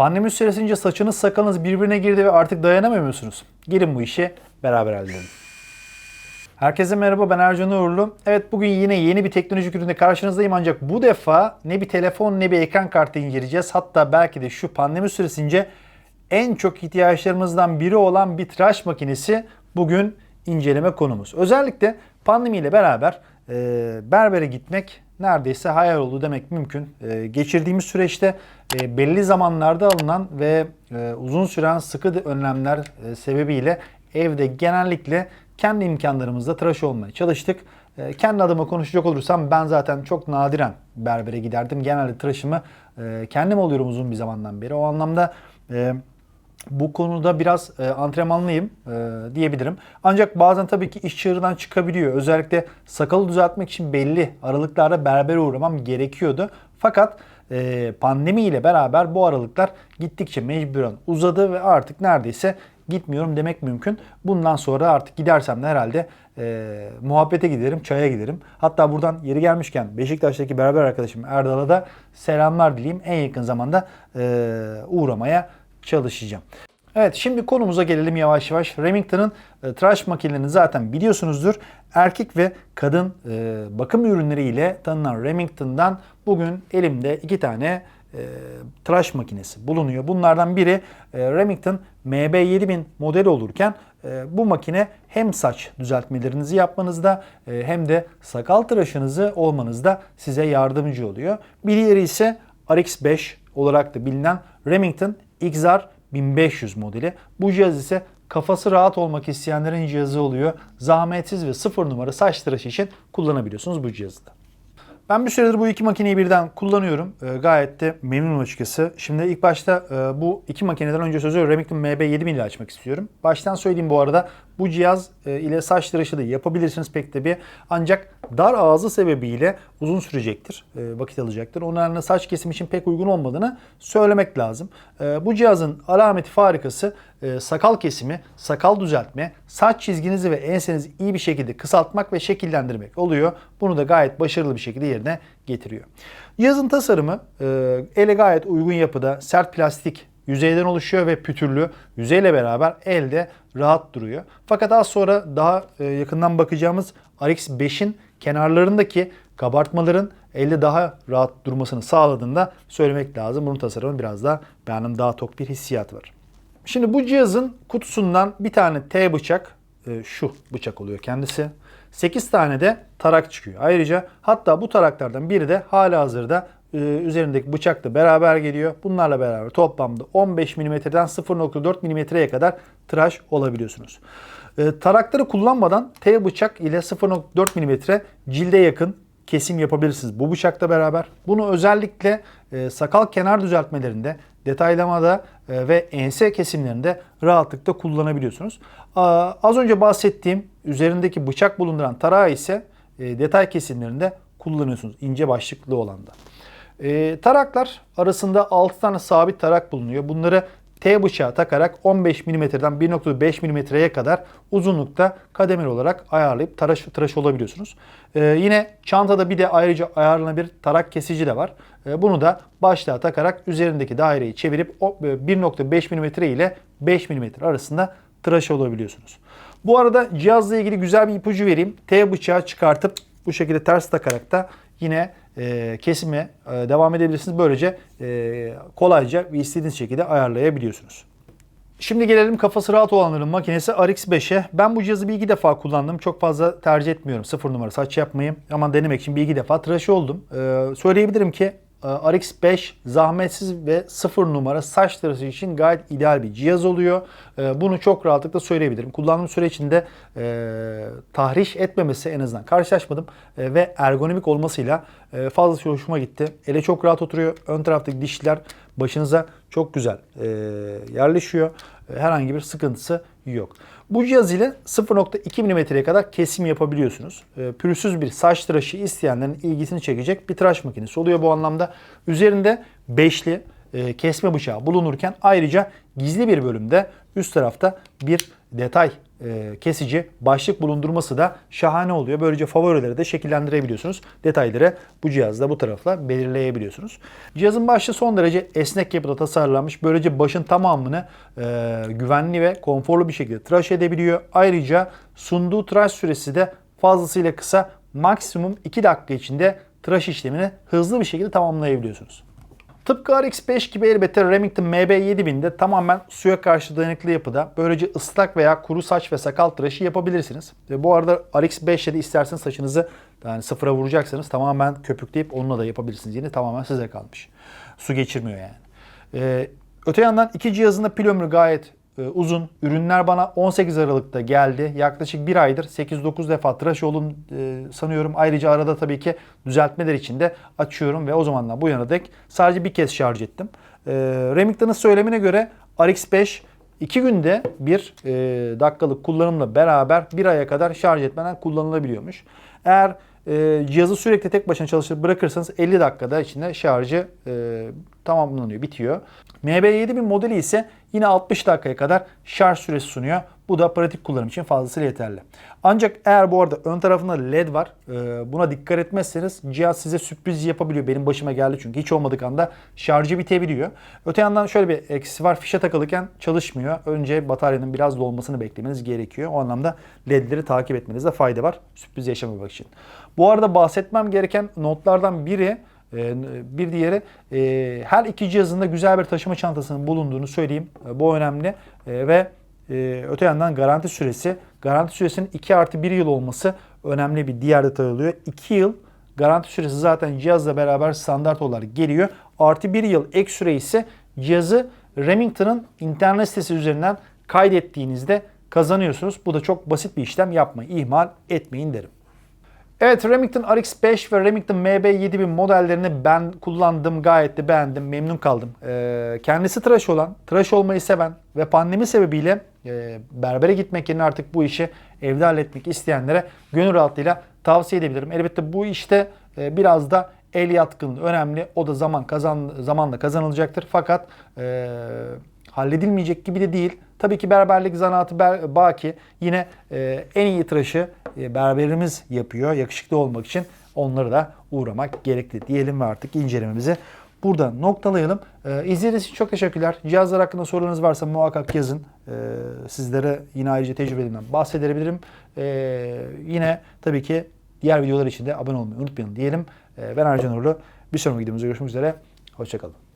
Pandemi süresince saçınız sakalınız birbirine girdi ve artık dayanamıyor musunuz? Gelin bu işi beraber halledelim. Herkese merhaba ben Ercan Uğurlu. Evet bugün yine yeni bir teknolojik ürünle karşınızdayım ancak bu defa ne bir telefon ne bir ekran kartı inceleyeceğiz. Hatta belki de şu pandemi süresince en çok ihtiyaçlarımızdan biri olan bir tıraş makinesi bugün inceleme konumuz. Özellikle pandemiyle beraber e, berbere gitmek neredeyse hayal oldu demek mümkün. E, geçirdiğimiz süreçte e, belli zamanlarda alınan ve e, uzun süren sıkı önlemler e, sebebiyle evde genellikle kendi imkanlarımızla tıraş olmaya çalıştık. E, kendi adıma konuşacak olursam ben zaten çok nadiren berbere giderdim. Genelde tıraşımı e, kendim oluyorum uzun bir zamandan beri. O anlamda e, bu konuda biraz e, antrenmanlıyım e, diyebilirim. Ancak bazen tabii ki iş çığırından çıkabiliyor. Özellikle sakalı düzeltmek için belli aralıklarda berbere uğramam gerekiyordu. Fakat e, pandemi ile beraber bu aralıklar gittikçe mecburen uzadı ve artık neredeyse gitmiyorum demek mümkün. Bundan sonra artık gidersem de herhalde e, muhabbete giderim, çaya giderim. Hatta buradan yeri gelmişken Beşiktaş'taki berber arkadaşım Erdal'a da selamlar dileyim. En yakın zamanda e, uğramaya çalışacağım. Evet şimdi konumuza gelelim yavaş yavaş. Remington'ın e, tıraş makinelerini zaten biliyorsunuzdur. Erkek ve kadın e, bakım ürünleriyle tanınan Remington'dan bugün elimde iki tane e, tıraş makinesi bulunuyor. Bunlardan biri e, Remington MB7000 modeli olurken e, bu makine hem saç düzeltmelerinizi yapmanızda e, hem de sakal tıraşınızı olmanızda size yardımcı oluyor. Bir diğeri ise RX5 olarak da bilinen Remington XR 1500 modeli. Bu cihaz ise kafası rahat olmak isteyenlerin cihazı oluyor. Zahmetsiz ve sıfır numara saç tıraşı için kullanabiliyorsunuz bu cihazı da. Ben bir süredir bu iki makineyi birden kullanıyorum. E, gayet de memnunum açıkçası. Şimdi ilk başta e, bu iki makineden önce sözü Remington MB7000 ile açmak istiyorum. Baştan söyleyeyim bu arada bu cihaz e, ile saç tıraşı da yapabilirsiniz pek tabii. Ancak dar ağzı sebebiyle uzun sürecektir. E, vakit alacaktır. Onun nedenle saç kesimi için pek uygun olmadığını söylemek lazım. E, bu cihazın alameti farikası sakal kesimi, sakal düzeltme, saç çizginizi ve ensenizi iyi bir şekilde kısaltmak ve şekillendirmek oluyor. Bunu da gayet başarılı bir şekilde yerine getiriyor. Cihazın tasarımı ele gayet uygun yapıda sert plastik yüzeyden oluşuyor ve pütürlü yüzeyle beraber elde rahat duruyor. Fakat az sonra daha e, yakından bakacağımız RX5'in kenarlarındaki kabartmaların elde daha rahat durmasını sağladığını da söylemek lazım. Bunun tasarımı biraz daha benim daha tok bir hissiyat var. Şimdi bu cihazın kutusundan bir tane T bıçak, e, şu bıçak oluyor kendisi. 8 tane de tarak çıkıyor. Ayrıca hatta bu taraklardan biri de hala hazırda e, üzerindeki bıçakla beraber geliyor. Bunlarla beraber toplamda 15 mm'den 0.4 mm'ye kadar tıraş olabiliyorsunuz. E, tarakları kullanmadan T bıçak ile 0.4 mm cilde yakın kesim yapabilirsiniz bu bıçakla beraber. Bunu özellikle e, sakal kenar düzeltmelerinde, detaylamada e, ve ense kesimlerinde rahatlıkla kullanabiliyorsunuz. Az önce bahsettiğim üzerindeki bıçak bulunduran tarağı ise e, detay kesimlerinde kullanıyorsunuz ince başlıklı olanda. E, taraklar arasında 6 tane sabit tarak bulunuyor. Bunları T bıçağı takarak 15 mm'den 1.5 mm'ye kadar uzunlukta kademeli olarak ayarlayıp tıraş, tıraş olabiliyorsunuz. Ee, yine çantada bir de ayrıca ayarlanabilir tarak kesici de var. Ee, bunu da başlığa takarak üzerindeki daireyi çevirip 1.5 mm ile 5 mm arasında tıraş olabiliyorsunuz. Bu arada cihazla ilgili güzel bir ipucu vereyim. T bıçağı çıkartıp bu şekilde ters takarak da yine e, kesime e, devam edebilirsiniz. Böylece e, kolayca ve istediğiniz şekilde ayarlayabiliyorsunuz. Şimdi gelelim kafası rahat olanların makinesi RX5'e. Ben bu cihazı bir iki defa kullandım. Çok fazla tercih etmiyorum. Sıfır numara saç yapmayı. Ama denemek için bir iki defa tıraş oldum. Ee, söyleyebilirim ki e, RX5 zahmetsiz ve sıfır numara saç tıraşı için gayet ideal bir cihaz oluyor. E, bunu çok rahatlıkla söyleyebilirim. Kullandığım süre içinde e, tahriş etmemesi en azından karşılaşmadım. E, ve ergonomik olmasıyla e, fazlası hoşuma gitti. Ele çok rahat oturuyor. Ön taraftaki dişler başınıza çok güzel e, yerleşiyor. Herhangi bir sıkıntısı yok. Bu cihaz ile 0.2 mm'ye kadar kesim yapabiliyorsunuz. E, pürüzsüz bir saç tıraşı isteyenlerin ilgisini çekecek bir tıraş makinesi oluyor bu anlamda. Üzerinde beşli e, kesme bıçağı bulunurken ayrıca gizli bir bölümde üst tarafta bir detay e, kesici başlık bulundurması da şahane oluyor. Böylece favorileri de şekillendirebiliyorsunuz. Detayları bu cihazda bu tarafla belirleyebiliyorsunuz. Cihazın başlığı son derece esnek yapıda tasarlanmış. Böylece başın tamamını e, güvenli ve konforlu bir şekilde tıraş edebiliyor. Ayrıca sunduğu tıraş süresi de fazlasıyla kısa. Maksimum 2 dakika içinde tıraş işlemini hızlı bir şekilde tamamlayabiliyorsunuz. Tıpkı RX5 gibi elbette Remington MB7000'de tamamen suya karşı dayanıklı yapıda. Böylece ıslak veya kuru saç ve sakal tıraşı yapabilirsiniz. Ve bu arada RX5'te de isterseniz saçınızı yani sıfıra vuracaksanız tamamen köpükleyip onunla da yapabilirsiniz. Yine tamamen size kalmış. Su geçirmiyor yani. Ee, öte yandan iki cihazın da pil ömrü gayet uzun. Ürünler bana 18 Aralık'ta geldi. Yaklaşık bir aydır 8-9 defa tıraş oldum e, sanıyorum. Ayrıca arada tabii ki düzeltmeler için de açıyorum ve o zamandan bu yana dek sadece bir kez şarj ettim. E, Remington'ın söylemine göre RX5 2 günde bir e, dakikalık kullanımla beraber bir aya kadar şarj etmeden kullanılabiliyormuş. Eğer e, cihazı sürekli tek başına çalıştırıp bırakırsanız 50 dakikada içinde şarjı tamamlanıyor, bitiyor. MB7000 modeli ise yine 60 dakikaya kadar şarj süresi sunuyor. Bu da pratik kullanım için fazlasıyla yeterli. Ancak eğer bu arada ön tarafında LED var, e, buna dikkat etmezseniz cihaz size sürpriz yapabiliyor. Benim başıma geldi çünkü hiç olmadık anda şarjı bitebiliyor. Öte yandan şöyle bir eksisi var. Fişe takılırken çalışmıyor. Önce bataryanın biraz dolmasını beklemeniz gerekiyor. O anlamda LED'leri takip etmenizde fayda var. Sürpriz yaşamamak için. Bu arada bahsetmem gereken notlardan biri bir diğeri e, her iki cihazında güzel bir taşıma çantasının bulunduğunu söyleyeyim. E, Bu önemli ve öte yandan garanti süresi. Garanti süresinin 2 artı 1 yıl olması önemli bir diğer detay oluyor. 2 yıl garanti süresi zaten cihazla beraber standart olarak geliyor. Artı 1 yıl ek süre ise cihazı Remington'ın internet sitesi üzerinden kaydettiğinizde kazanıyorsunuz. Bu da çok basit bir işlem yapmayın, ihmal etmeyin derim. Evet Remington RX5 ve Remington MB7000 modellerini ben kullandım. Gayet de beğendim. Memnun kaldım. Ee, kendisi tıraş olan, tıraş olmayı seven ve pandemi sebebiyle e, berbere gitmek yerine artık bu işi evde halletmek isteyenlere gönül rahatlığıyla tavsiye edebilirim. Elbette bu işte e, biraz da el yatkınlığı önemli. O da zaman kazan zamanla kazanılacaktır. Fakat e, halledilmeyecek gibi de değil. Tabii ki berberlik zanaatı ber, baki. Yine e, en iyi tıraşı berberimiz yapıyor. Yakışıklı olmak için onları da uğramak gerekli diyelim ve artık incelememizi burada noktalayalım. E, izlediğiniz için çok teşekkürler. Cihazlar hakkında sorularınız varsa muhakkak yazın. E, sizlere yine ayrıca tecrübelerimden bahsedebilirim. E, yine tabii ki diğer videolar için de abone olmayı unutmayın diyelim. E, ben Ercan Uğurlu. Bir sonraki videomuzda görüşmek üzere. Hoşçakalın.